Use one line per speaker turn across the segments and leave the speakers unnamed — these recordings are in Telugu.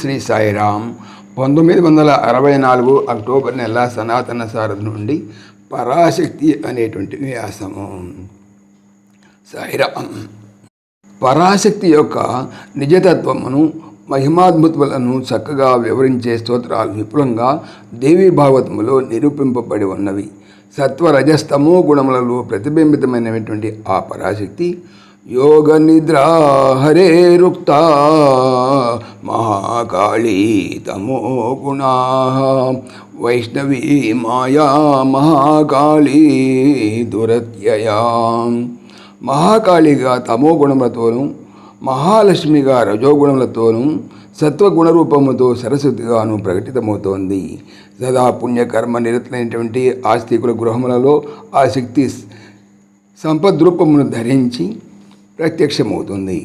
శ్రీ సాయిరామ్ పంతొమ్మిది వందల అరవై నాలుగు అక్టోబర్ నెల సనాతన సారథి నుండి పరాశక్తి అనేటువంటి వ్యాసము. సాయిరామ్ పరాశక్తి యొక్క నిజతత్వమును మహిమాద్భుతులను చక్కగా వివరించే స్తోత్రాలు విపులంగా దేవీ భాగవతములో నిరూపింపబడి ఉన్నవి. సత్వరజస్తమో గుణములలో ప్రతిబింబితమైనటువంటి ఆ పరాశక్తి యోగ నిద్రా హరేరుక్త మహాకాళీ తమో గుణా వైష్ణవీ మాయా మహాకాళీ దురత్యయా మహాకాళిగా తమో గుణములతోనూ మహాలక్ష్మిగా రజోగుణములతోనూ సత్వగుణరూపముతో సరస్వతిగాను ప్రకటితమవుతోంది. సదా పుణ్యకర్మ నిరతులైనటువంటి ఆస్తికుల గృహములలో ఆ శక్తి సంపద్రూపమును ధరించి ప్రత్యక్షమవుతుంది.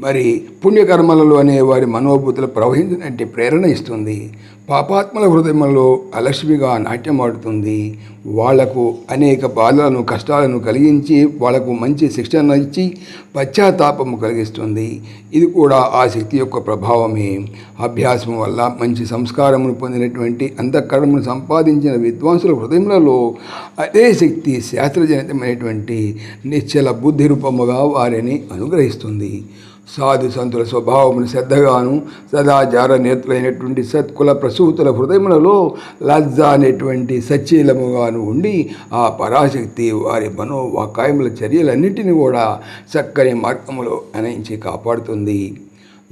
మరి పుణ్యకర్మలలో అనే వారి మనోభూతులు ప్రవహించినట్టు ప్రేరణ ఇస్తుంది. పాపాత్మల హృదయంలో అలక్ష్మిగా నాట్యమాడుతుంది వాళ్ళకు అనేక బాధలను కష్టాలను కలిగించి వాళ్ళకు మంచి శిక్షణ ఇచ్చి పశ్చాత్తాపము కలిగిస్తుంది. ఇది కూడా ఆ శక్తి యొక్క ప్రభావమే. అభ్యాసం వల్ల మంచి సంస్కారమును పొందినటువంటి అంతఃకరణను సంపాదించిన విద్వాంసుల హృదయములలో అదే శక్తి శాస్త్రజనితమైనటువంటి నిశ్చల బుద్ధి రూపముగా వారిని అనుగ్రహిస్తుంది. సాధు సంతుల స్వభావమును శ్రద్ధగాను సదాచార నేత్రులైనటువంటి సత్కుల ప్రసూతుల హృదయములలో లజ్జ అనేటువంటి సచ్చీలముగాను ఉండి ఆ పరాశక్తి వారి మనోవాకాయముల చర్యలన్నింటినీ కూడా చక్కని మార్గములో అనయించి కాపాడుతుంది.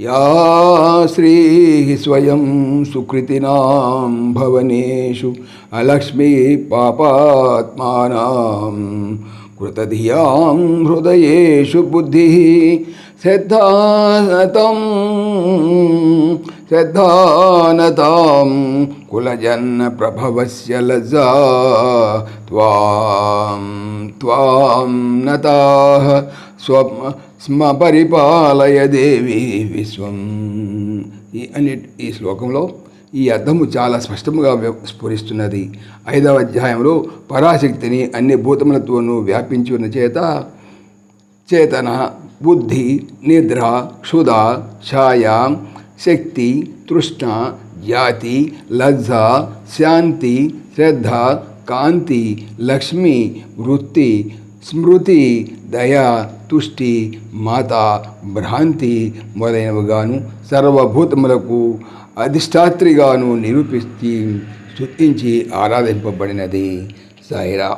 యా శ్రీ స్వయం సుకృతినాం భవనేషు అలక్ష్మీ పాపాత్మానాం. కృతధియాం హృదయేషు బుద్ధి శ్రద్ధానతం శ్రద్ధానతాం కులజన్న ప్రభవస్య లజ్జా త్వాం త్వాం నతా స్వ స్మ పరిపాలయ దేవి విశ్వం ఈ అనే ఈ శ్లోకంలో ఈ అర్థము చాలా స్పష్టముగా వ్య- స్ఫురిస్తున్నది. ఐదవ అధ్యాయంలో పరాశక్తిని అన్ని భూతములతోనూ వ్యాపించి ఉన్న చేత చేతన బుద్ధి నిద్ర క్షుధ ఛాయ శక్తి తృష్ణ జాతి లజ్జ శాంతి శ్రద్ధ కాంతి లక్ష్మి వృత్తి స్మృతి దయ తుష్టి మాత భ్రాంతి మొదలైనవిగాను సర్వభూతములకు అధిష్టాత్రిగాను నిరూపిస్తూ స్థుతించి ఆరాధింపబడినది. సాయిరా